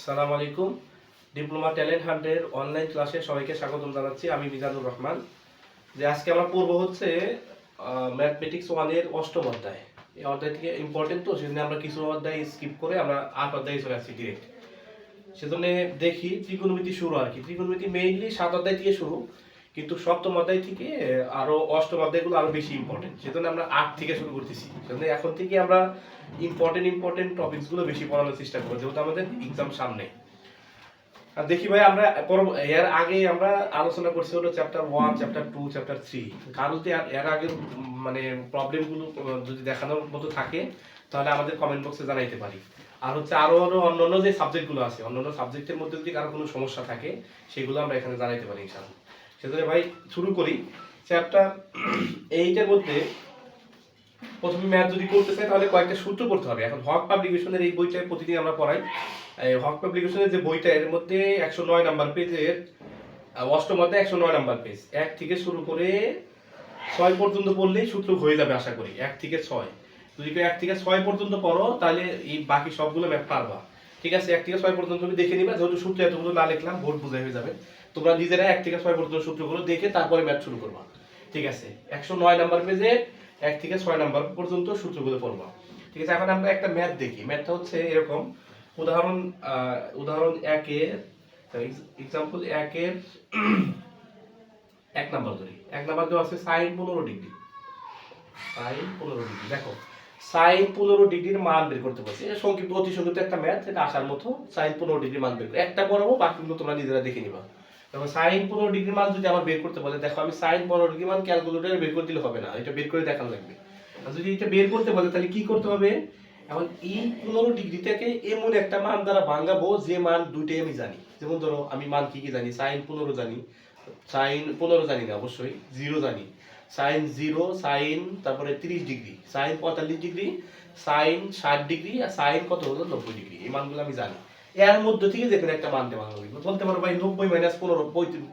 আসসালামু আলাইকুম। Diploma talent হান্টের online ক্লাসে সবাইকে স্বাগতম জানাচ্ছি। আমি মিজানুর রহমান। যে আজকে আমার পূর্ব হচ্ছে ম্যাথমেটিক্স ওয়ানের অষ্টম অধ্যায়। এই অধ্যায় থেকে ইম্পর্টেন্ট তো, সেজন্য আমরা কিছু অধ্যায় স্কিপ করে আমরা আট অধ্যায় চলে আসছি ডিরেক্ট সেজন্য দেখি ত্রিকোণমিতি শুরু আর কি। ত্রিকোণমিতি মেইনলি সাত অধ্যায় থেকে শুরু। কিন্তু সপ্তম অধ্যায় থেকে আরও অষ্টম অধ্যায়গুলো আরও বেশি ইম্পর্টেন্ট সেজন্য আমরা আট থেকে শুরু করতেছি। সেজন্য এখন থেকে আমরা ইম্পর্টেন্ট ইম্পর্টেন্ট টপিকসগুলো বেশি পড়ানোর চেষ্টা করব, যেহেতু আমাদের এক্সাম সামনে। আর দেখি ভাই, আমরা এর আগে আমরা আলোচনা করছি হলো chapter one chapter two chapter three কারও যদি আর- এর আগে মানে প্রবলেমগুলো যদি দেখানোর মতো থাকে, তাহলে আমাদের কমেন্ট বক্সে জানাইতে পারি। আর হচ্ছে আরও আরও অন্যান্য যে সাবজেক্টগুলো আছে, অন্যান্য সাবজেক্টের মধ্যে যদি কারও কোনো সমস্যা থাকে, সেগুলো আমরা এখানে জানাইতে পারি, ইনশাআল্লাহ। সেজন্য ভাই শুরু করি। চ্যাপ্টার এইটার মধ্যে প্রথমে ম্যাথ যদি করতে চাই, তাহলে কয়েকটা সূত্র করতে হবে। এখন হক পাবলিকেশনের এই বইটা প্রতিদিন আমরা পড়াই। হক পাবলিকেশনের যে বইটা, এর মধ্যে একশো নয় নাম্বার পেজের অষ্টম অধ্যায় একশো নয় নাম্বার পেজ। এক থেকে শুরু করে ছয় পর্যন্ত পড়লেই সূত্র হয়ে যাবে, আশা করি। এক থেকে ছয়। যদি কেউ এক থেকে ছয় পর্যন্ত পড়ো, তাহলে এই বাকি সবগুলো ম্যাথ পারবা। ঠিক আছে? এক থেকে ছয় পর্যন্ত তুমি দেখে নিবা, যেহেতু সূত্র এতগুলো না লিখলাম ভোট বুঝাই হয়ে যাবে। তোমরা নিজেরা এক থেকে ছয় পর্যন্ত সূত্রগুলো দেখে তারপরে ম্যাথ শুরু করবা। ঠিক আছে? একশো নয় নাম্বার পেজে এক থেকে ছয় নাম্বার পর্যন্ত সূত্রগুলো পড়বা। ঠিক আছে? এখন আমরা একটা ম্যাথ দেখি। ম্যাথটা হচ্ছে এরকম। উদাহরণ উদাহরণ একের এক্সাম্পল একের এক নাম্বার ধরি। এক নাম্বার দেওয়া আছে সাইন পনেরো ডিগ্রি। সাইন পনেরো ডিগ্রি। দেখো, সাইন পনেরো ডিগ্রির মান বের করতে পারছি এটা সংক্ষিপ্ত অতি সংক্ষিপ্ত একটা ম্যাথ, এটা আসার মতো সাইন পনেরো ডিগ্রির মান বের একটা পড়াবো, বাকিগুলো তোমরা নিজেরা দেখে নিবা। দেখো, সাইন পনেরো ডিগ্রির মান যদি আমার বের করতে বলে, দেখো, আমি সাইন পনেরো ডিগ্রি মান ক্যালকুলেটরে বের করে দিলে হবে না, এটা বের করে দেখানো লাগবে। আর যদি এটা বের করতে বলে, তাহলে কি করতে হবে? এখন এই পনেরো ডিগ্রি থেকে এমন একটা মান দ্বারা ভাঙাবো যে মান দুইটাই আমি জানি। যেমন ধরো, আমি মান কি কি জানি? সাইন পনেরো জানি, সাইন পনেরো জানি না, অবশ্যই জিরো জানি। সাইন জিরো, সাইন, তারপরে তিরিশ ডিগ্রি, সাইন পঁয়তাল্লিশ ডিগ্রি, সাইন ষাট ডিগ্রি, আর সাইন কত হলো? নব্বই ডিগ্রি, এই মানগুলো আমি জানি। এর মধ্যে থেকে যে কোনো একটা মান দেওয়া হবে। বলতে পারো ভাই, নব্বই মাইনাস পনেরো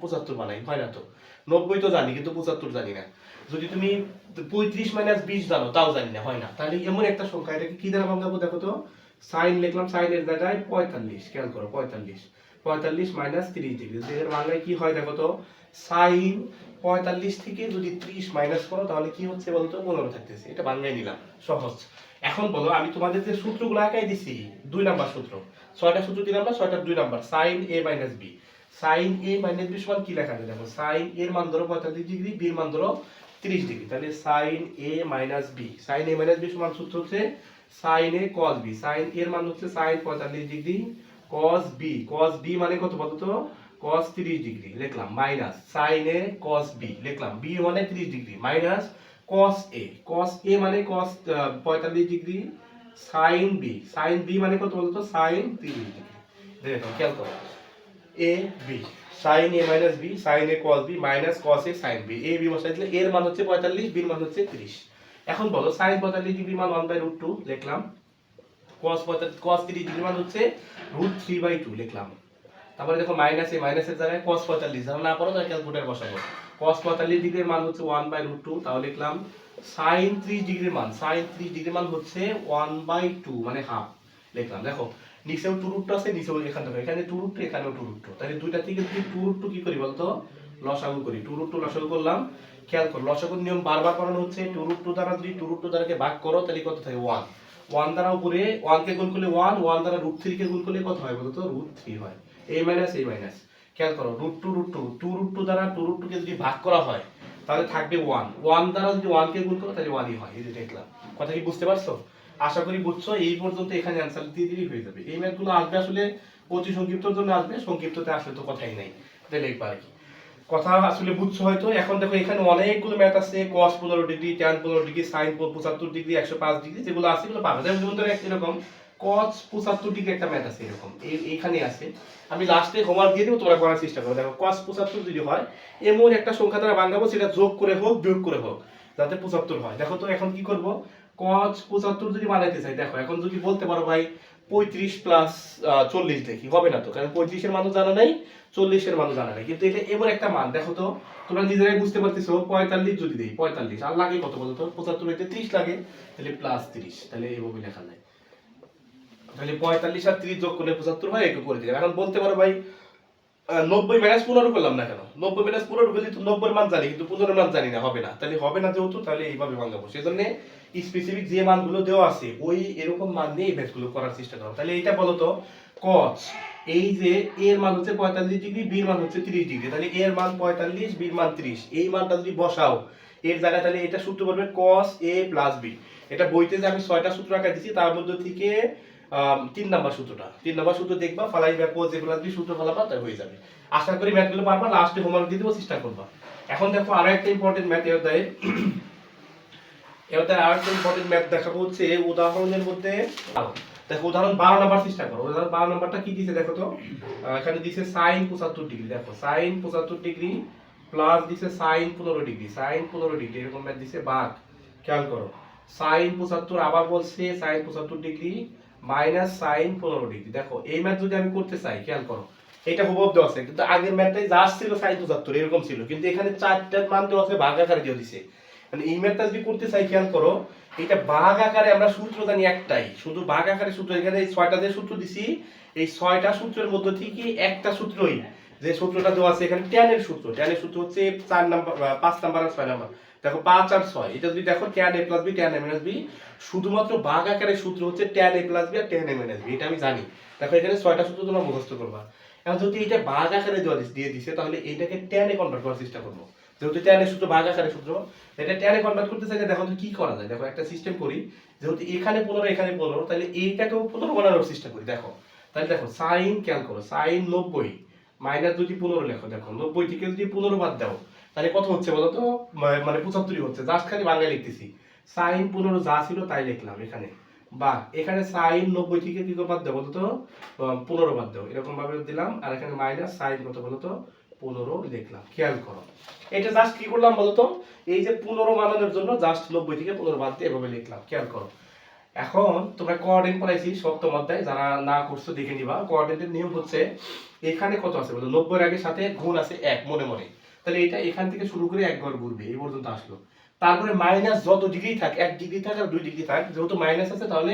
পঁচাত্তর বানাই, হয় না তো? নব্বই তো জানি, কিন্তু পঁচাত্তর জানি না। যদি তুমি পঁয়ত্রিশ মাইনাস বিশ জানো, তাও জানি না, হয় না। তাহলে এমন একটা সংখ্যা এটাকে কি দ্বারা ভাঙাবো দেখো তো? সাইন লিখলাম সাইনের জায়গায় পঁয়তাল্লিশ, খেয়াল করো, পঁয়তাল্লিশ। পঁয়তাল্লিশ মাইনাস তিরিশ ডিগ্রি এর বাংলায় কি হয় দেখো তো? সাইন পঁয়তাল্লিশ থেকে যদি ত্রিশ মাইনাস করো, তাহলে কি হচ্ছে বলতো পনেরো থাকতেছে। এটা বাংলায় নিলাম। সহজ। এখন বলো, আমি তোমাদের যে সূত্রগুলো একাই দিছি, দুই নাম্বার সূত্র। ছয়টা সূত্র দিলাম না ছয়টার দুই number. Sine A minus B sine A minus B সমান কি লেখা যায় দেখো সাইন এর মান ধরো পঁয়তাল্লিশ ডিগ্রি বির মান ধরো তিরিশ ডিগ্রি তাহলে sine A minus B sine A minus B সমান সূত্র হচ্ছে sine A cos B sine এর মান হচ্ছে সাইন পঁয়তাল্লিশ degree cos B cos B মানে কত বলতো কস তিরিশ ডিগ্রি লিখলাম minus sine A cos B লিখলাম বি মানে তিরিশ ডিগ্রি মাইনাস কস এ কস এ মানে কস পঁয়তাল্লিশ degree sine B sine B মানে কত বলতো? সাইন তিরিশ ডিগ্রি দেখো খেয়াল করো। A B, sine A minus B, sine A cos B minus cos A sine B. A B বসাই দিলে এর মান হচ্ছে পঁয়তাল্লিশ বির মান হচ্ছে তিরিশ। এখন বলো সাইন পঁয়তাল্লিশ ডিগ্রি মান ওয়ান বাই রুট টু লিখলাম। কস পঁয়তাল্লিশ কস তিরিশ ডিগ্রি মান হচ্ছে রুট থ্রি বাই টু লিখলাম। তারপরে দেখো মাইনাস এ মাইনাসের জায়গায় কস পঁয়তাল্লিশ। যারা না পারো তাহলে ক্যালকুলেটার বসাবো। কস পঁয়তাল্লিশ ডিগ্রির মান হচ্ছে ওয়ান বাই রুট টু তাহলে লিখলাম। সাইন ত্রিশ ডিগ্রির মান সাইন ত্রিশ ডিগ্রির মান হচ্ছে ওয়ান বাই টু মানে হাফ লিখলাম, দেখো। নিচেও টু রুট আছে, নিচেও এখান থেকে, এখানে টু রুট এখানেও টু রুট তাহলে দুইটা থেকে যদি টু রুট কি করি বলতো? লসাগু করি। টু রুট লসাগু করলাম, খেয়াল করো, লসাগুর নিয়ম বারবার করানো হচ্ছে টু রুট টু দ্বারা যদি টু রুট টু দ্বারাকে ভাগ করো, তাহলে কত থাকে? ওয়ান ওয়ান দ্বারা উপরে ওয়ানকে গুণ করলে ওয়ান ওয়ান দ্বারা রুট থ্রি কে গুণ করলে কত হয় বলতো? রুট থ্রি হয়। এ মাইনাস এ মাইনাস খেয়াল করো root two root two two root two দ্বারা টু রুট টু কে যদি ভাগ করা হয় তাহলে থাকবে ওয়ান ওয়ান দ্বারা যদি ওয়ান কে গুণ করো, তাহলে ওয়ানই হয়, এই যে দেখলাম। কথা কি বুঝতে পারছ? আশা করি বুঝছ, এই পর্যন্ত এখানে অ্যান্সার দিয়ে দিলেই হয়ে যাবে। এই ম্যাথগুলো আসবে আসলে অতি সংক্ষিপ্তর জন্য আসবে, সংক্ষিপ্ততে আসলে তো কথাই নাই। এটা লিখবা আর কি। কথা আসলে বুঝছ হয়তো, এখন দেখো এখানে অনেকগুলো ম্যাথ আছে কস পনেরো ডিগ্রি ট্যান পনেরো ডিগ্রি সাইন পঁচাত্তর ডিগ্রি একশো পাঁচ ডিগ্রি যেগুলো আছে এগুলো পাবে যেমন এরকম। কস পঁচাত্তর ডিগ্রি একটা ম্যাথ আছে এরকম। এইখানে আছে। আমি লাস্টে হোমওয়ার্ক দিয়ে দেবো, তোমরা করার চেষ্টা করো। দেখো কস পঁচাত্তর যদি হয়, এমন একটা সংখ্যা দ্বারা ভাঙাবো সেটা যোগ করে হোক, বিয়োগ করে হোক, যাতে পঁচাত্তর হয়। দেখো তো, এখন কি করব? কস পঁচাত্তর যদি বানাইতে চাই, দেখো, এখন যদি বলতে পারো ভাই, পঁয়ত্রিশ প্লাস চল্লিশ দেখি, হবে না তো? কারণ পঁয়ত্রিশের মানও জানা নাই চল্লিশের মানও জানা নাই। কিন্তু এটা এমন একটা মান, দেখো তো, তোমরা নিজেরাই বুঝতে পারতেছো, পঁয়তাল্লিশ যদি দেই, পঁয়তাল্লিশ, আর লাগে কত বলতো? পঁচাত্তর হইতে ত্রিশ লাগে, তাহলে প্লাস তিরিশ, তাহলে এইভাবে লেখা যায়। তাহলে পঁয়তাল্লিশ আর তিরিশ যোগ করলে পঁচাত্তর হয় একটু করে দিলাম। এখন বলতে পারো ভাই নব্বই মাইনাস পনেরো করলাম না কেন? নব্বই মাইনাস পনেরো করলে তো নব্বই মান জানি, কিন্তু পনেরো মান জানি না, হবে না। তাহলে হবে না যেহেতু, তাহলে এইভাবে ভাঙাবো সেজন্য স্পেসিফিক যে মানগুলো দেওয়া আছে, ওই এরকম মান নিয়ে ম্যাথগুলো করার চেষ্টা করো। তাহলে এইটা বলো তো কস এই যে এর মান হচ্ছে পঁয়তাল্লিশ ডিগ্রি বির মান হচ্ছে তিরিশ ডিগ্রি তাহলে এর মান পঁয়তাল্লিশ বির মান ত্রিশ। এই মানটা যদি বসাও, এর জায়গায় তাহলে এটা সূত্র বলবে কস এ প্লাস বি এটা বইতে যে আমি ছয়টা সূত্র আঁকা দিচ্ছি তার মধ্যে থেকে তিন নাম্বার সূত্রটা। তিন নাম্বার সূত্র দেখবা, ফালাই বা কোজ এ প্লাস বি সূত্র ফালাবা, তাই হয়ে যাবে। আশা করি ম্যাথগুলো পারবা লাস্টে হোমওয়ার্ক দিয়ে দেবো, চেষ্টা করবা। এখন দেখো আরও একটা ইম্পর্টেন্ট ম্যাথ এর দেয়, এবার আর একটা ইম্পর্টেন্ট ম্যাথ দেখাবো হচ্ছে উদাহরণের মধ্যে। দেখো উদাহরণ বারো নাম্বার চেষ্টা করো। উদাহরণ বারো নাম্বারটা কি দিছে দেখো তো? এখানে দিছে সাইন পঁচাত্তর ডিগ্রি দেখো সাইন পঁচাত্তর ডিগ্রি প্লাস দিছে সাইন পনেরো ডিগ্রি সাইন পনেরো ডিগ্রি এরকম ম্যাথ দিছে বাঘ। খেয়াল করো। সাইন পঁচাত্তর আবার বলছে সাইন পঁচাত্তর ডিগ্রি মাইনাস সাইন পনেরো ডিগ্রি। দেখো, এই ম্যাথ যদি আমি করতে চাই, খেয়াল করো, এটা হুবহু দেওয়া আছে, কিন্তু আগের ম্যাথটাই যা ছিল সাইন পঁচাত্তর, এরকম ছিল, কিন্তু এখানে চারটার মান দেওয়া আছে ভাগ আকারে দিয়ে দিছে। মানে এই ম্যাথটা যদি করতে চাই, খেয়াল করো, এটা ভাগ আকারে আমরা সূত্র জানি একটাই, শুধু ভাগ আকারে সূত্র, এখানে এই ছয়টা যে সূত্র দিছি, এই ছয়টা সূত্রের মধ্যে থেকে একটা সূত্রই যে সূত্রটা দেওয়া আছে, এখানে ট্যানের সূত্র ট্যানের সূত্র হচ্ছে চার নাম্বার পাঁচ নাম্বার আর ছয় নাম্বার। দেখো পাঁচ আর ছয়, এটা যদি দেখো tan A plus B tan A B শুধুমাত্র ভাগ আকারে সূত্র হচ্ছে ট্যান এ প্লাস বি আর ট্যান এ মাইনাস বি এটা আমি জানি। দেখো এখানে ছয়টা সূত্র তোমরা মুখস্থ করবা। এখন যদি এটা ভাগ আকারে দেওয়া দিয়ে দিছে, তাহলে এইটাকে ট্যানে কনভার্ট করার চেষ্টা করব। যেহেতু ট্যানের সূত্র ভাগ আকারে সূত্র এটা ট্যানে কনভার্ট করতে চাইলে দেখো কি করা যায়? দেখো একটা সিস্টেম করি, যেহেতু এখানে পনেরো এখানে পনেরো, তাহলে এইটাকেও পনেরো বানানোর চেষ্টা করি, দেখো। তাহলে দেখো সাইন খেয়াল করো সাইন নব্বই মাইনাস যদি পনেরো লেখো, দেখো, নব্বই থেকে যদি পনেরো বাদ দাও তাহলে কত হচ্ছে বলো তো? মানে পঁচাত্তরই হচ্ছে। জাস্ট খালি বাংলায় লিখতেছি। সাইন পনেরো যা ছিল তাই লিখলাম এখানে। বা এখানে সাইন নব্বই থেকে কি বাদ দাও বলতো পনেরো বাদ দাও। এরকম ভাবে দিলাম। আর এখানে মাইনাস সাইন কত বলতো পনেরো লিখলাম। খেয়াল করো। এটা জাস্ট কি করলাম বলতো এই যে পনেরো বানানোর জন্য জাস্ট নব্বই থেকে পনেরো বাদ দিয়ে এভাবে লিখলাম। খেয়াল করো। এখন তোমরা কোঅর্ডিনেট পড়াইছি সপ্তম অধ্যায়। যারা না করছ দেখে নিবা। কোঅর্ডিনেটের নিয়ম হচ্ছে এখানে কত আছে বলো? নব্বই আগের সাথে গুণ আছে এক, মনে মনে। তাহলে এটা এখান থেকে শুরু করে এক ঘর ঘুরবে, এই পর্যন্ত আসলো। তারপরে মাইনাস যত ডিগ্রি থাক, এক ডিগ্রি থাক আর দুই ডিগ্রি থাক, যেহেতু মাইনাস আছে, তাহলে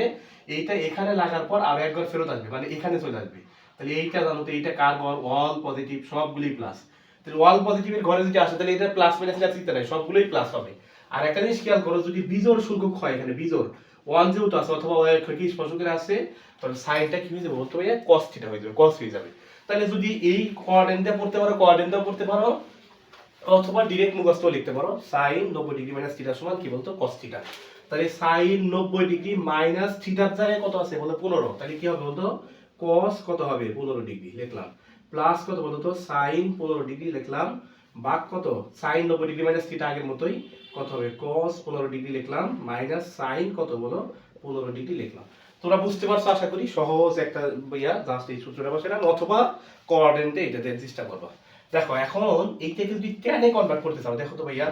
এইটা এখানে লাগার পর আর এক ঘর ফেরত আসবে মানে এখানে চলে আসবে। তাহলে এইটা জানো তো, এইটা কার অল পজিটিভ সবগুলোই প্লাস তাহলে অল পজিটিভের ঘরে যদি আসে, তাহলে এটা প্লাস মাইনাস না চিন্তা নাই, সবগুলোই প্লাস হবে। আর একটা জিনিস খেয়াল করো, যদি বিজোড় সংখ্যক হয় এখানে, বিজোড় ওয়ান যেহেতু আছে, অথবা ওয়াই কি স্পর্শ করে আসে তাহলে সাইনটা কি হয়ে যাবে? বলতে পারি কস থিটা হয়ে যাবে কস হয়ে যাবে। তাহলে যদি এই কোয়ার্ডেন্টটা পড়তে পারো কোয়ার্ডেন্টটাও পড়তে পারো অথবা ডিরেক্ট মুখস্থ লিখতে পারো। সাইন নব্বই ডিগ্রি মাইনাস থিটা সমান কি বলতো? কস থিটা তাহলে সাইন নব্বই ডিগ্রি মাইনাস থিটার জায়গায় কত আছে? বলো পনেরো। তাহলে কি হবে বলতো? কস কত হবে? পনেরো ডিগ্রি লিখলাম। প্লাস কত বলতো সাইন পনেরো ডিগ্রি লিখলাম। বাক কত? সাইন নব্বই ডিগ্রি মাইনাস থিটা আগের মতোই কত হবে? কস পনেরো ডিগ্রি লিখলাম। মাইনাস সাইন কত বলো? পনেরো ডিগ্রি লিখলাম। তোমরা বুঝতে পারছ, আশা করি? সহজ একটা ইয়া জাস্ট এই সূত্রটা বসালাম অথবা কোঅর্ডিনেটে এটা দেওয়ার চেষ্টা করবা। দেখো, এখন এইটাকে যদি ট্যানে কনভার্ট করতে চাও, দেখো তো ভাইয়া,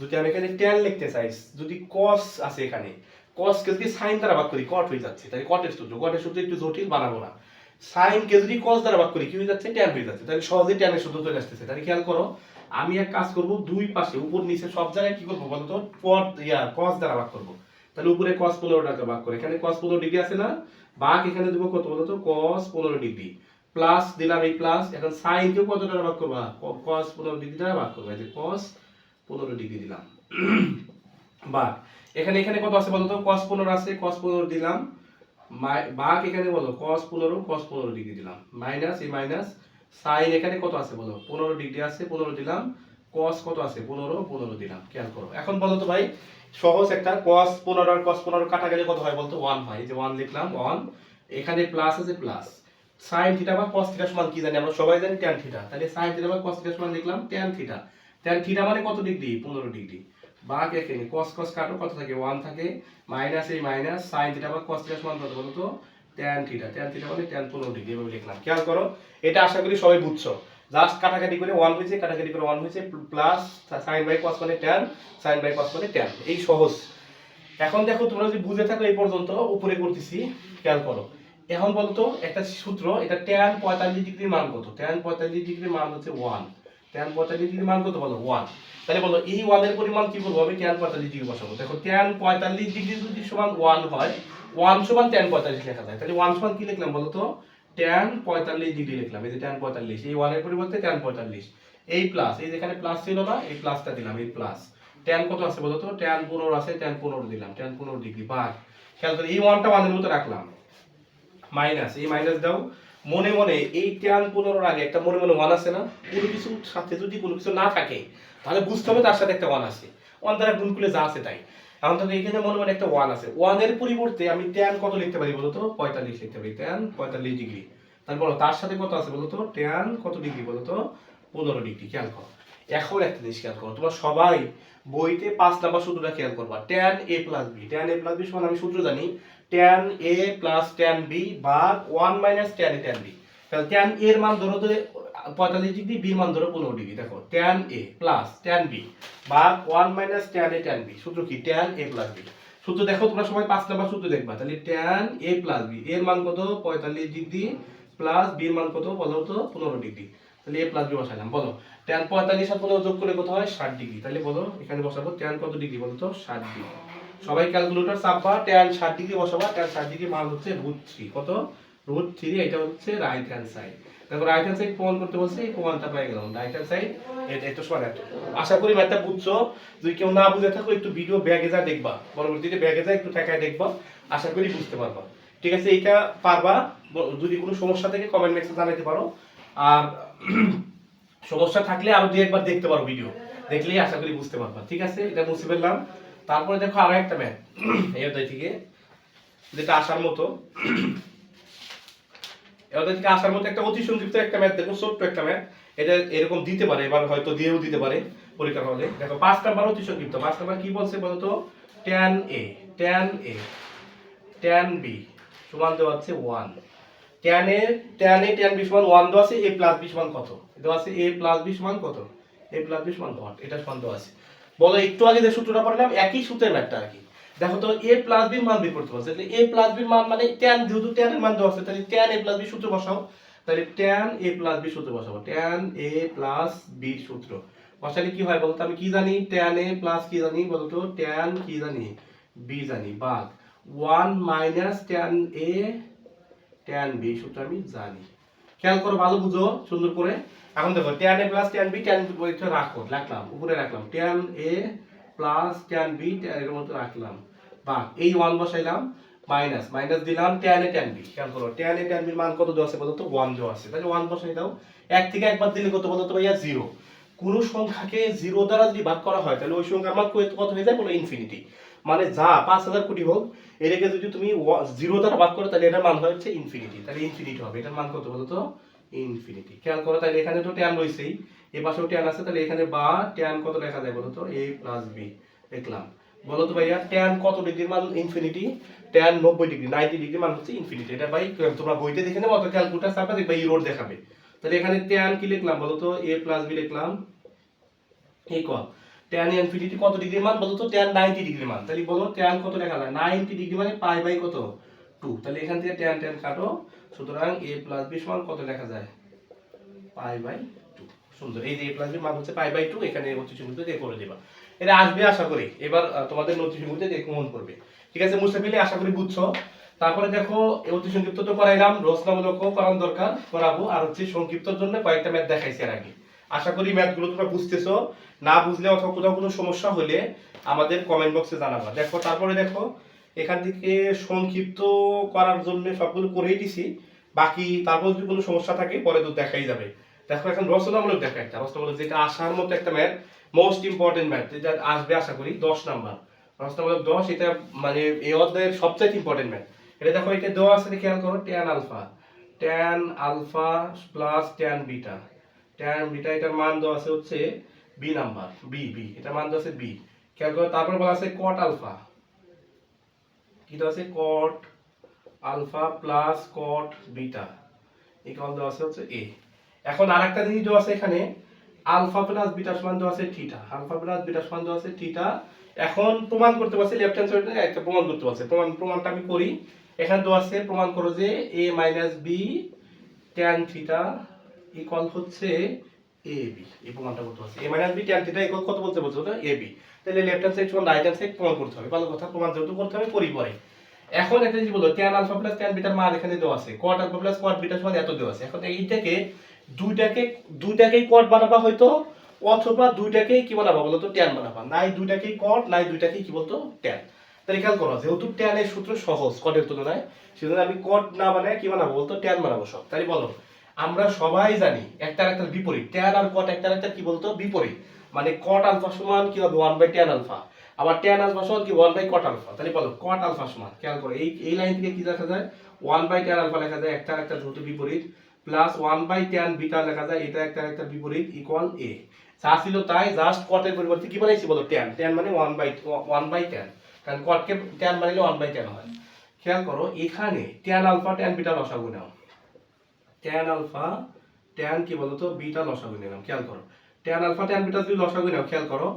যদি আমি এখানে ট্যান লিখতে চাই, যদি কস আছে এখানে কস কে যদি সাইন দ্বারা ভাগ করি কট হয়ে যাচ্ছে, তাহলে কটের সূত্র কটের সূত্র একটু জটিল বানাবো না। সাইন কে যদি কস দ্বারা ভাগ করি, কি হয়ে যাচ্ছে? ট্যান হয়ে যাচ্ছে, তাহলে সহজেই ট্যানের সূত্র চলে আসতেছে। তাহলে খেয়াল করো, আমি এক কাজ করব, দুই পাশে, উপর, নিচে, সব জায়গায় কি করব বলতো? কট ইয়া কস দ্বারা ভাগ করব। তাহলে উপরে কস পনেরো টাকা ভাগ করে, এখানে কস পনেরো ডিগ্রি আছে না? ভাগ এখানে দেবো কত বলতো? কস পনেরো ডিগ্রি। প্লাস দিলাম এই প্লাস এখন সাইন কেও কত দ্বারা ভাগ করবা? কস পনেরো ডিগ্রি দ্বারা ভাগ করবা। যে কস পনেরো ডিগ্রি দিলাম। ভাগ। এখানে এখানে কত আছে বলতো? কস পনেরো আছে কস পনেরো দিলাম। ভাগ এখানে বলো কস পনেরো কস পনেরো ডিগ্রি দিলাম। মাইনাস এই মাইনাস সাইন এখানে কত আছে বলো? পনেরো ডিগ্রি আছে, পনেরো দিলাম। কস কত আছে? পনেরো পনেরো দিলাম। খেয়াল করো। এখন বলো তো ভাই, সহজ একটা কস পনেরো আর কস পনেরো কাটা গেলে কত হয় বলতো? ওয়ান হয়। যে ওয়ান লিখলাম ওয়ান এখানে প্লাস আছে প্লাস সাইন থিটা বা কস থিটা সমান কি জানি? আমরা সবাই জানি ট্যান থিটা তাহলে সাইন থিটা বা কস থিটা সমান লিখলাম ট্যান থিটা ট্যান থিটা মানে কত ডিগ্রি? পনেরো ডিগ্রি। বাঘ এখানে কস কস কাটো কত থাকে? ওয়ান থাকে। মাইনাস এই মাইনাস সাইন থিটা বা কস থিটা সমান কত বলো তো? ট্যান থিটা ট্যান থিটা মানে ট্যান পনেরো ডিগ্রি, এভাবে লিখলাম। খেয়াল করো, এটা আশা করি সবাই বুঝছ। জাস্ট কাটাকাটি করে ওয়ান হয়েছে, কাটাকাটি করে ওয়ান হয়েছে প্লাস সাইন বাই কস মানে ট্যান সাইন বাই কস মানে ট্যান এই সহজ। এখন দেখো, তোমরা যদি বুঝে থাকো এই পর্যন্ত, উপরে করতেছি। খেয়াল করো। এখন বলতো, একটা সূত্র, এটা ট্যান পঁয়তাল্লিশ ডিগ্রির মান কত? ট্যান পঁয়তাল্লিশ ডিগ্রির মান হচ্ছে ওয়ান ট্যান পঁয়তাল্লিশ ডিগ্রির মান কত বলো? ওয়ান তাহলে বলো, এই ওয়ানের পরিমাণ কি করব আমি? ট্যান পঁয়তাল্লিশ ডিগ্রি বসাবো। দেখো ট্যান পঁয়তাল্লিশ ডিগ্রি যদি সমান ওয়ান হয় ওয়ান সমান ট্যান পঁয়তাল্লিশ লেখা যায়। তাহলে ওয়ান সমান কি লিখলাম বলতো ট্যান পঁয়তাল্লিশ ডিগ্রি লিখলাম। এই যে ট্যান পঁয়তাল্লিশ, এই ওয়ানের পরিবর্তে ট্যান পঁয়তাল্লিশ। এই প্লাস এই যেখানে প্লাস ছিল না, এই প্লাসটা দিলাম, এই প্লাস ট্যান কত আছে বলতো ট্যান পনেরো আছে ট্যান পনেরো দিলাম ট্যান পনেরো ডিগ্রি। বাঘ খেয়াল করে এই ওয়ানটা ওয়ানের মতো রাখলাম। মাইনাস, এই মাইনাস দাও। মনে মনে এই ট্যান পনেরোর আগে একটা মনে মনে ওয়ান আছে না? কোনো কিছুর সাথে যদি কোনো কিছু না থাকে, তাহলে বুঝতে হবে তার সাথে একটা ওয়ান আছে। ওয়ান দ্বারা গুণ করলে যা আছে তাই। এখন তো এখানে মনে মনে একটা ওয়ান আছে। ওয়ানের পরিবর্তে আমি ট্যান কত লিখতে পারি বলতো? পঁয়তাল্লিশ লিখতে পারি। ট্যান পঁয়তাল্লিশ ডিগ্রি। তারপর তার সাথে কত আছে বলতো? ট্যান কত ডিগ্রি বলতো? পনেরো ডিগ্রি, খেয়াল করো। এখন একটা জিনিস খেয়াল করো, তোমরা সবাই বইতে পাঁচ নাম্বার সূত্রটা খেয়াল করবা। Tan A plus B tan A plus B সমান আমি সূত্র জানি। Tan A plus tan B বা one minus tan A tan B তাহলে ট্যান এর মান ধরো তো পঁয়তাল্লিশ ডিগ্রি বির মান ধরো পনেরো ডিগ্রি। দেখো tan A plus tan B বা one minus tan A tan B সূত্র কি? ট্যান এ প্লাস বি সূত্র দেখো, তোমরা সবাই পাঁচ নাম্বার সূত্র দেখবা। তাহলে ট্যান এ প্লাস বি এর মান কত? পঁয়তাল্লিশ ডিগ্রি প্লাস বির মান কত? বলো তো, পনেরো ডিগ্রি। তাহলে এ প্লাস বি বসাইলাম, বলো। ট্যান পঁয়তাল্লিশ আর পনেরো যোগ করে কত হয়? ষাট ডিগ্রি। তাহলে বলো, এখানে বসাবো ট্যান কত ডিগ্রি? বলো তো, ষাট ডিগ্রি। সবাই ক্যালকুলেটর চাপবা ট্যান ষাট ডিগ্রি বসাবা ট্যান ষাট ডিগ্রি মান হচ্ছে রুট থ্রি কত? রুট থ্রি এটা হচ্ছে রাইট হ্যান্ড সাইড দেখো রাইট হ্যান্ড সাইড প্রমাণ করতে বলছে, এই প্রমাণটা পেয়ে গেলাম। রাইট হ্যান্ড সাইড এটা একটু সমান একটা আশা করি ম্যাথটা বুঝছ। যদি কেউ না বুঝে থাকো, একটু ভিডিও ব্যাগে যা দেখবা। পরবর্তীতে ব্যাগে যা একটু ঠেকায় দেখবা। আশা করি বুঝতে পারবা। ঠিক আছে এটা পারবা। যদি কোনো সমস্যা থাকে কমেন্ট মেসেজ জানাতে পারো। আর সমস্যা থাকলে আরও দুই একবার দেখতে পারো ভিডিও দেখলেই আশা করি বুঝতে পারবা। ঠিক আছে? এটা মুছে ফেললাম। তারপরে দেখো আরও একটা ম্যাথ। এই থেকে যেটা আসার মতো। এই থেকে আসার মতো একটা অতি সংক্ষিপ্ত একটা ম্যাথ, দেখো ছোট্ট একটা ম্যাথ। এটা এরকম দিতে পারে, এবার হয়তো দিয়েও দিতে পারে পরীক্ষার হলে। দেখো পাঁচ নাম্বার অতি সংক্ষিপ্ত পাঁচ নাম্বার কি বলছে বলতো tan A tan A tan B সমান দেওয়া হচ্ছে one tan A tan A tan B সমান ওয়ান দেওয়া আছে এ প্লাস বি সমান কত? দেওয়া আছে এ প্লাস বি সমান কত? এ প্লাস বি সমান ওয়ান এটা সমান দেওয়া আছে। বলো, একটু আগে যে সূত্রটা পড়লাম, একই সূত্রের ম্যাথটা আর কি। দেখো তো এ প্লাস বি মান বের করতে বলছে। তাহলে এ প্লাস বি মান মানে ট্যান যেহেতু ট্যান এর মান দেওয়া আছে, তাহলে ট্যান এ প্লাস বি সূত্র বসাও। তাহলে ট্যান এ প্লাস বি সূত্র বসাবো। ট্যান এ প্লাস বি সূত্র। বসালে কি হয় বলতো, আমি কি জানি? ট্যান এ প্লাস কি জানি বলতো? ট্যান কি জানি? বি জানি। বাদ। One minus tan A tan B সূত্র আমি জানি। খেয়াল করো ভালো বুঝো, সুন্দর করে। এখন দেখো tan A plus tan B tan এটা রাখো, রাখলাম, উপরে রাখলাম। Tan A plus tan B এর মতো রাখলাম। বা এই ওয়ান বসাইলাম মাইনাস মাইনাস দিলাম ট্যান এ ট্যান বি খেয়াল করো। ট্যান এ ট্যান বির মান কত দেওয়া আছে বলো তো? ওয়ান দেওয়া আছে। তাহলে ওয়ান বসাই দাও। এক থেকে একবার দিলে কত বলো তো ভাইয়া? জিরো কোনো সংখ্যাকে জিরো দ্বারা যদি ভাগ করা হয়, তাহলে ওই সংখ্যার মান কত হয়ে যায় বলো? ইনফিনিটি মানে যা পাঁচ হাজার কোটি হোক, এটাকে যদি তুমি জিরো দ্বারা ভাগ করো, তাহলে এটার মান হচ্ছে ইনফিনিটি তাহলে ইনফিনিটি হবে। এটার মান কত বলো তো ইনফিনিটি খেয়াল করো, তাহলে এখানে তো ট্যান রয়েছেই। এ পাশেও ট্যান আছে, তাহলে এখানে বা ট্যান কত লেখা যায় বলো তো এ প্লাস বি দেখলাম। বলো তো ভাইয়া ট্যান কত ডিগ্রির মান ইনফিনিটি ট্যান নব্বই ডিগ্রি নাইনটি ডিগ্রি মান হচ্ছে ইনফিনিটি এটা ভাই তোমরা বইতে দেখে নেব অত ক্যালকুলেটার চাপে দেখবে, এই রোড দেখাবে। তাহলে এখানে ট্যান কি লিখলাম বলো তো এ প্লাস বি লিখলাম। ইকুয়াল ট্যান ইনফিনিটি কত ডিগ্রি মান? বলো তো ট্যান নাইনটি ডিগ্রি মান। তাহলে বলো ট্যান কত লেখা যায়? নাইনটি ডিগ্রি মানে পাই বাই কত? টু তাহলে এখান থেকে ট্যান ট্যান কাটো। সুতরাং এ প্লাস বি সমান কত লেখা যায়? পাই বাই টু সুন্দর। এই যে এ প্লাস মান হচ্ছে পাই বাই টু এখানে অতি সংযুক্ত দিয়ে করে দেবা। এটা আসবে আশা করি। এবার তোমাদের নতি সংযুক্ত দিয়ে মন করবে। ঠিক আছে, মুছে ফেলে আশা করি বুঝছ? তারপরে দেখো অতি সংক্ষিপ্ত তো করাইলাম। রচনামূলকও করানো দরকার। করাবো। আর হচ্ছে সংক্ষিপ্তর জন্য কয়েকটা ম্যাথ দেখাইছি এর আগে। আশা করি ম্যাথগুলো তোমরা বুঝতেছো। না বুঝলে অথবা কোথাও কোনো সমস্যা হলে আমাদের কমেন্ট বক্সে জানাবা। দেখো, তারপরে দেখো, এখান থেকে সংক্ষিপ্ত করার জন্য সবগুলো করেই দিছি। বাকি তারপর যদি কোনো সমস্যা থাকে, পরে তো দেখাই যাবে। দেখো, এখন রচনামূলক দেখো একটা। রচনামূলক যেটা আসার মতো একটা ম্যাথ মোস্ট ইম্পর্টেন্ট ম্যাথ যেটা আসবে আশা করি, দশ নাম্বার। রচনামূলক দশ, এটা মানে এই অধ্যায়ের সবচেয়ে ইম্পর্টেন্ট ম্যাথ এটা দেখো, এটা দেওয়া আছে খেয়াল করো tan alpha tan alpha plus tan beta tan beta এটার মান দেওয়া আছে হচ্ছে বি নাম্বার বি বি এটার মান দেওয়া আছে বি খেয়াল তারপর বলা আছে কট আলফা কি দেওয়া আছে? Cot alpha plus cot beta equal দেওয়া আছে হচ্ছে এ এখন আরেকটা জিনিস দেওয়া আছে এখানে আলফা প্লাস বিটা সমান দেওয়া আছে থিটা আলফা প্লাস বিটা সমান দেওয়া আছে থিটা এখন প্রমাণ করতে পারছি লেফট হ্যান্ড সাইডে একটা প্রমাণ করতে পারছি। প্রমাণ, প্রমাণটা আমি করি। এখানে দেওয়া আছে, প্রমাণ করো যে A minus B tan theta equal হচ্ছে এ বি এই প্রমাণটা করতে পারছি। A minus B tan theta equal কত বলতে বলছো এ বি তাহলে লেফট হ্যান্ড সাইড সমান রাইট হ্যান্ড সাইড প্রমাণ করতে হবে। ভালো কথা, প্রমাণ যেহেতু করতে হবে করি পরে এখন একটা জিনিস বলো ট্যান আলফা প্লাস ট্যান বিটার মান এখানে দেওয়া আছে। Cot alpha plus cot beta সমান এত দেওয়া আছে। এখন এইটাকে দুইটাকে, দুইটাকেই কট বানাবা হয়তো, অথবা দুইটাকেই কি বানাবা বলো ট্যান বানাবা। নাই দুইটাকেই কট নাই দুইটাকেই কি বলতো ট্যান তাহলে খেয়াল করো, যেহেতু ট্যানের সূত্র সহজ কটের তুলনায়, সেজন্য আমি কট না বানায় কি বানাবো বলতো ট্যান বানাবো সব। তাই বলো আমরা সবাই জানি একটা একটা বিপরীত। ট্যান আর কট একটা একটা কি বলতো? বিপরীত। মানে কট আলফা সমান কি হবে? ওয়ান বাই ট্যান আলফা আবার ট্যান আলফা সমান কি? ওয়ান বাই কট আলফা তাহলে বলো কট আলফা সমান, খেয়াল করো। এই এই লাইন থেকে কি লেখা যায়? ওয়ান বাই ট্যান আলফা লেখা যায় একটা একটা যেহেতু বিপরীত plus one by tan beta লেখা যায়, এটা একটা একটা বিপরীত ইকুয়াল এ যা ছিল তাই জাস্ট কটের পরিবর্তে কি বানাইছি বলো? ট্যান ট্যান মানে one by one by tan কারণ কটকে ট্যান বানাইলে ওয়ান বাই ট্যান হয়। খেয়াল করো, এখানে ট্যান আলফা ট্যান বিটা লসাগু নাও। ট্যান আলফা ট্যান কি বলতো? বিটা লসাগু নিলাম, খেয়াল করো। ট্যান আলফা ট্যান বিটা যদি লসাগু নাও, খেয়াল করো।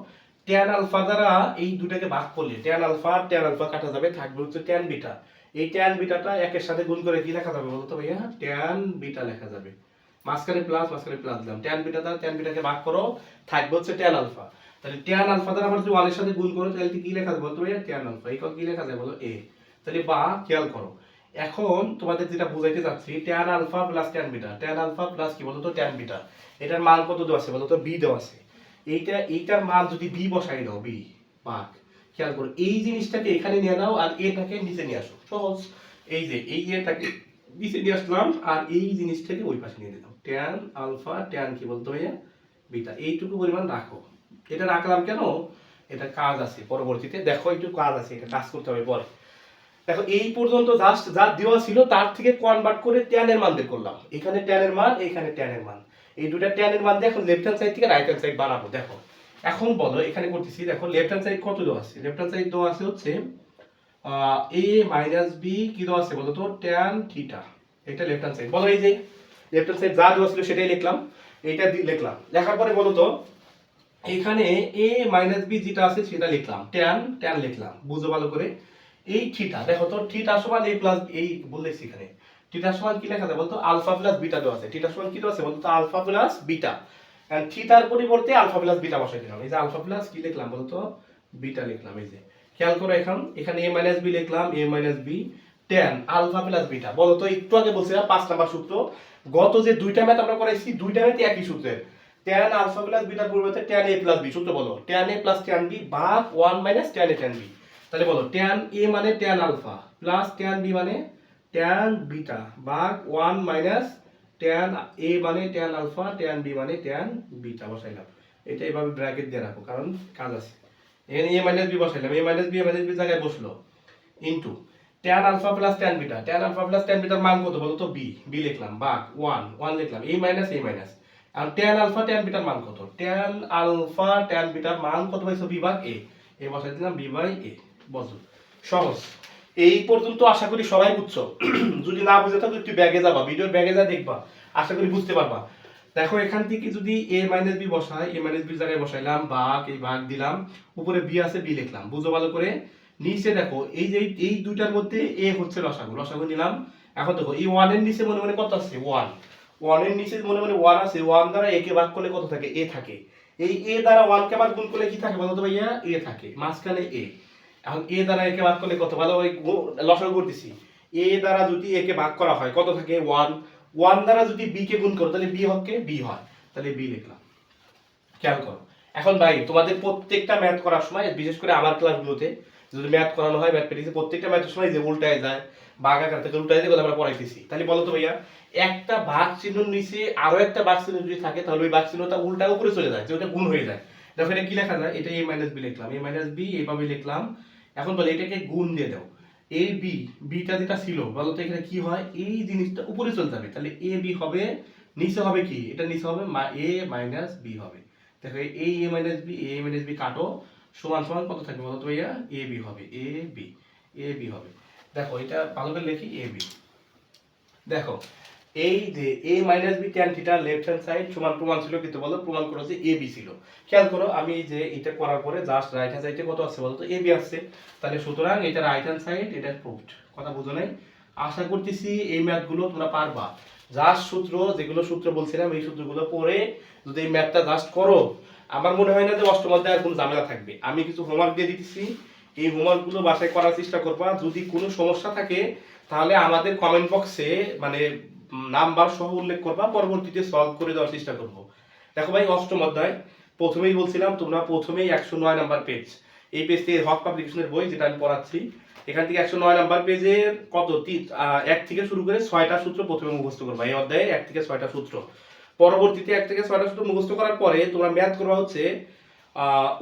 ট্যান আলফা দ্বারা এই দুটাকে ভাগ করলে ট্যান আলফা ট্যান আলফা কাটা যাবে, থাকবে হচ্ছে ট্যান বিটা এই ট্যান বিটাটা একের সাথে গুণ করে কি লেখা যাবে বলতো ভাইয়া? ট্যান বিটা লেখা যাবে। মাঝখানে প্লাস মাঝখানে প্লাস দিলাম। ট্যান বিটা দ্বারা ট্যান বিটাকে ভাগ করো, থাকবে হচ্ছে ট্যান আলফা তাহলে ট্যান আলফা দ্বারা আমার যদি ওয়ানের সাথে গুণ করো, তাহলে কি লেখা যাবে বলতো ভাইয়া? ট্যান আলফা এই কি লেখা যায় বলো? এ তাহলে বা, খেয়াল করো। এখন তোমাদের যেটা বুঝাইতে চাচ্ছি tan alpha plus tan beta tan alpha plus কি বলতো? ট্যান বিটা এটার মান কত দেওয়া আছে বলতো? বি দেওয়া আছে। এইটা, এইটার মান যদি বি বসাই দাও বি বাঘ খেয়াল করো, এই জিনিসটাকে এখানে নিয়ে নাও আর এটাকে নিচে নিয়ে আসো। সহজ। এই যে, এই এটাকে নিচে নিয়ে আসলাম আর এই জিনিসটাকে ওই পাশে নিয়ে দিলাম। ট্যান আলফা ট্যান কি বলতো ভাইয়া? বিটা এইটুকু পরিমাণ রাখো। এটা রাখলাম কেন? এটা কাজ আছে, পরবর্তীতে। দেখো একটু কাজ আছে, এটা কাজ করতে হবে পরে। দেখো, এই পর্যন্ত জাস্ট যা দেওয়া ছিল, তার থেকে কনভার্ট করে ট্যানের মান বের করলাম। এখানে ট্যানের মান, এখানে ট্যানের মান। এই দুটা ট্যানের মান দিয়ে এখন লেফট হ্যান্ড সাইড থেকে রাইট হ্যান্ড সাইড বানাবো, দেখো। এখন বলো, এখানে করতেছি, দেখো লেফট হ্যান্ড সাইড কত দেওয়া আছে? লেফট হ্যান্ড সাইড দেওয়া আছে হচ্ছে এ মাইনাস বি কি দেওয়া আছে বলো তো? ট্যান থিটা এটা লেফট হ্যান্ড সাইড বলো এই যে লেফট হ্যান্ড সাইড যা দেওয়া ছিল সেটাই লিখলাম। এইটা দি- লিখলাম। লেখার পরে বলো তো, এখানে এ মাইনাস বি যেটা আছে সেটা লিখলাম। ট্যান ট্যান লিখলাম। বুঝো ভালো করে। এই থিটা, দেখো তো, থিটা সমান এই প্লাস এই বললেছি এখানে। থিটা সমান কি লেখা যায় বলতো? আলফা প্লাস বিটা দেওয়া আছে। থিটা সমান কি দেওয়া আছে বলতো? Alpha plus beta. এন্ড থিটার পরিবর্তে আলফা প্লাস বিটা বসাই দিলাম। এই যে আলফা প্লাস কি লিখলাম বলতো? বিটা লিখলাম, এই যে। খেয়াল করো এখন, এখানে এ মাইনাস বি লিখলাম A minus B tan alpha plus beta. বলো তো, একটু আগে বলছিলাম পাঁচ নাম্বার সূত্র। গত যে দুইটা ম্যাথ আমরা করাইছি, দুইটা ম্যাথ একই সূত্রের। টেন আলফা প্লাস বিটার পরিবর্তে টেন এ প্লাস বি সূত্র বলো। Tan A plus tan B ভাগ one minus tan A tan B তাহলে বলো টেন এ মানে tan alpha plus tan B মানে টেন বিটা ভাগ ওয়ান মাইনাস টেন এ মানে টেন আলফা টেন বি মানে টেন বিটা বসাইলাম। এটা এভাবে ব্র্যাকেট দিয়ে রাখো, কারণ কাজ আছে। এখানে A minus B বসাইলাম A minus B A minus B জায়গায় বসল। Into tan alpha plus tan beta tan alpha plus tan bitter মান কত বলো তো বি বি লিখলাম বাঘ ওয়ান ওয়ান লিখলাম এ মাইনাস এ মাইনাস আর ট্যান আলফা ট্যান বিটার মান কত? ট্যান আলফা ট্যান বিটার মান কত পাইছো? বি ভাগ এ এ বসাই দিলাম বি বাই এ সহজ। এই পর্যন্ত আশা করি সবাই বুঝছ। যদি না বুঝে থাকো, একটু ব্যাগে যাবা, ভিডিওর ব্যাগে যা দেখবা, আশা করি বুঝতে পারবা। দেখো, এখান থেকে যদি এ মাইনাস বি বসাই এ মাইনাস বি জায়গায় বসাইলাম, ভাগ, এই ভাগ দিলাম, উপরে বি আছে বি লিখলাম। বুঝো ভালো করে? নিচে দেখো, এই যে, এই দুইটার মধ্যে এ হচ্ছে রসাগু রসাগু নিলাম। এখন দেখো, এই ওয়ানের নিচে মনে মনে কত আছে? ওয়ান ওয়ানের নিচে মনে মনে ওয়ান আছে। ওয়ান দ্বারা একে ভাগ করলে কত থাকে? এ থাকে। এই এ দ্বারা ওয়ানকে আবার গুণ করলে কি থাকে বলো তো ভাইয়া? এ থাকে। মাঝখানে এ এখন এ দ্বারা একে ভাগ করলে কত? ভালো ওই লসাগু করতেছি। এ দ্বারা যদি একে ভাগ করা হয়, কত থাকে? ওয়ান ওয়ান দ্বারা যদি বি কে গুণ করো, তাহলে বি হকে বি হয়। তাহলে বি লিখলাম। খেয়াল করো। এখন ভাই, তোমাদের প্রত্যেকটা ম্যাথ করার সময়, বিশেষ করে আমার ক্লাসগুলোতে যদি ম্যাথ করানো হয় ম্যাথ প্র্যাকটিসে প্রত্যেকটা ম্যাথের সময় যে উল্টায় যায়, বাঘ আকার থেকে উল্টায় যায় আমরা পড়াইতেছি। তাহলে বলো তো ভাইয়া, একটা ভাগ চিহ্ন নিচে আরও একটা ভাগ চিহ্ন যদি থাকে, তাহলে ওই ভাগ চিহ্নটা উল্টা উপরে চলে যায়, যে ওটা গুণ হয়ে যায়। দেখো এটা কি লেখা যায়? এটা এ মাইনাস বি লিখলাম। এ মাইনাস বি এইভাবে লিখলাম। এখন বলে এটাকে গুণ দিয়ে দাও। এ বি বিটা যেটা ছিল, বলো তো এখানে কি হয়? এই জিনিসটা উপরে চলে যাবে তাহলে এ বি হবে, নিচে হবে কি? এটা নিচে হবে এ মাইনাস বি হবে। দেখো এই A minus B A minus B কাটো, সমান সমান কত থাকবে বলো তো ভাইয়া? এ বি হবে এ বি এ বি হবে। দেখো, এটা ভালো করে লিখি এ বি দেখো এই যে A minus B tan theta left hand side সমান প্রমাণ ছিল কিন্তু বলো, প্রমাণ করো যে এ বি ছিল। খেয়াল করো, আমি যে এটা করার পরে জাস্ট রাইট হ্যান্ড সাইডে কত আছে বলতো? এ বি আসছে। তাহলে সুতরাং এটা রাইট হ্যান্ড সাইড এটা প্রুভড কথা বুঝো নাই? আশা করতেছি এই ম্যাথগুলো তোমরা পারবা। জাস্ট সূত্র, যেগুলো সূত্র বলছিলাম, এই সূত্রগুলো পড়ে যদি এই ম্যাথটা জাস্ট করো, আমার মনে হয় না যে অষ্টম অধ্যায় কোনো ঝামেলা থাকবে। আমি কিছু হোমওয়ার্ক দিয়ে দিতেছি। এই হোমওয়ার্কগুলো বাসায় করার চেষ্টা করবা। যদি কোনো সমস্যা থাকে, তাহলে আমাদের কমেন্ট বক্সে মানে নাম্বার সহ উল্লেখ করবা, পরবর্তীতে সলভ করে দেওয়ার চেষ্টা করব। দেখো ভাই, অষ্টম অধ্যায়। প্রথমেই বলছিলাম, তোমরা প্রথমেই একশো নয় নাম্বার পেজ এই পেজ থেকে হক পাবলিকেশনের বই যেটা আমি পড়াচ্ছি, এখান থেকে একশো নয় নাম্বার পেজের কত? এক থেকে শুরু করে ছয়টা সূত্র প্রথমে মুখস্থ করবা। এই অধ্যায়ে এক থেকে ছয়টা সূত্র। পরবর্তীতে এক থেকে ছয়টা সূত্র মুখস্থ করার পরে তোমরা ম্যাথ করবা হচ্ছে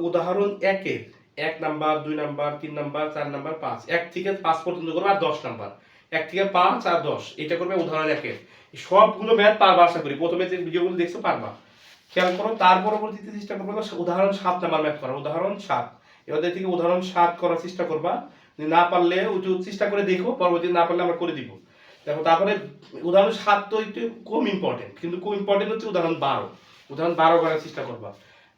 উদাহরণ একের। এক নাম্বার, দুই নাম্বার, তিন নাম্বার, চার নাম্বার, পাঁচ। এক থেকে পাঁচ পর্যন্ত করবে আর দশ নাম্বার। এক থেকে পাঁচ আর দশ। এটা করবে উদাহরণ একের। সবগুলো ম্যাথ পারবা, আশা করি। প্রথমে যে ভিডিওগুলো দেখছ পারবা। খেয়াল করো, তার পরবর্তীতে চেষ্টা করব উদাহরণ সাত নাম্বার ম্যাথ করা উদাহরণ সাত। এবার থেকে উদাহরণ সাত করার চেষ্টা করবা। না পারলে একটু চেষ্টা করে দেখো, পরবর্তীতে না পারলে আমরা করে দিব। দেখো, তারপরে উদাহরণ সাত তো একটু কম ইম্পর্টেন্ট কিন্তু খুব ইম্পর্টেন্ট হচ্ছে উদাহরণ বারো। উদাহরণ বারো করার চেষ্টা করবা।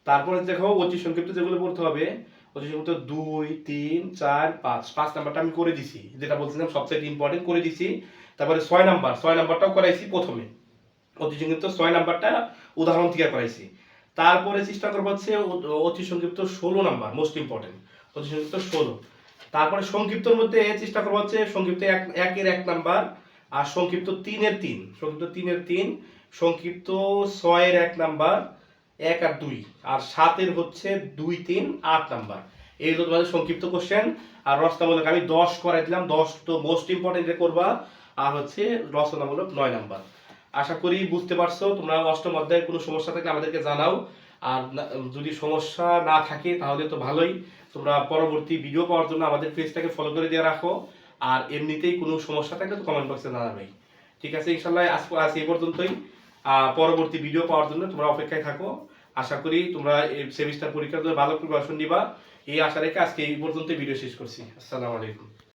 তারপরে দেখো অতি সংক্ষিপ্ত যেগুলো পড়তে হবে সংক্ষিপ্ত দুই, তিন, চার, পাঁচ। পাঁচ নাম্বারটা আমি করে দিছি। যেটা বলছিলাম সবচেয়ে ইম্পর্টেন্ট করে দিছি। তারপরে ছয় নাম্বার। ছয় নাম্বারটাও করাইছি প্রথমে। অতি সংক্ষিপ্ত ছয় নাম্বারটা উদাহরণ থেকে করাইছি। তারপরে চেষ্টা করব হচ্ছে অতি সংক্ষিপ্ত ষোলো নাম্বার মোস্ট ইম্পর্টেন্ট অতি সংক্ষিপ্ত ষোলো। তারপরে সংক্ষিপ্তর মধ্যে চেষ্টা করব হচ্ছে সংক্ষিপ্ত এক, একের এক নাম্বার আর সংক্ষিপ্ত তিনের তিন। সংক্ষিপ্ত তিনের তিন, সংক্ষিপ্ত ছয়ের এক নাম্বার এক আর দুই। আর সাতের হচ্ছে দুই, তিন, আট নাম্বার। এই হলো তোমাদের সংক্ষিপ্ত কোশ্চেন আর রচনামূলক আমি দশ করে দিলাম। দশ তো মোস্ট ইম্পর্টেন্ট করবা। আর হচ্ছে রচনামূলক নয় নাম্বার। আশা করি বুঝতে পারছ। তোমরা অষ্টম অধ্যায়ের কোনো সমস্যা থাকলে আমাদেরকে জানাও। আর যদি সমস্যা না থাকে তাহলে তো ভালোই। তোমরা পরবর্তী ভিডিও পাওয়ার জন্য আমাদের পেজটাকে ফলো করে দিয়ে রাখো। আর এমনিতেই কোনো সমস্যা থাকলে তো কমেন্ট বক্সে জানাবেই ঠিক আছে, ইনশাল্লাহ আজ আজ এই পর্যন্তই। পরবর্তী ভিডিও পাওয়ার জন্য তোমরা অপেক্ষায় থাকো। আশা করি তোমরা এই সেমিস্টার পরীক্ষার ভালো প্রিপারেশন নিবা। এই আশা রেখে আজকে এই পর্যন্ত ভিডিও শেষ করছি। আসসালামু আলাইকুম।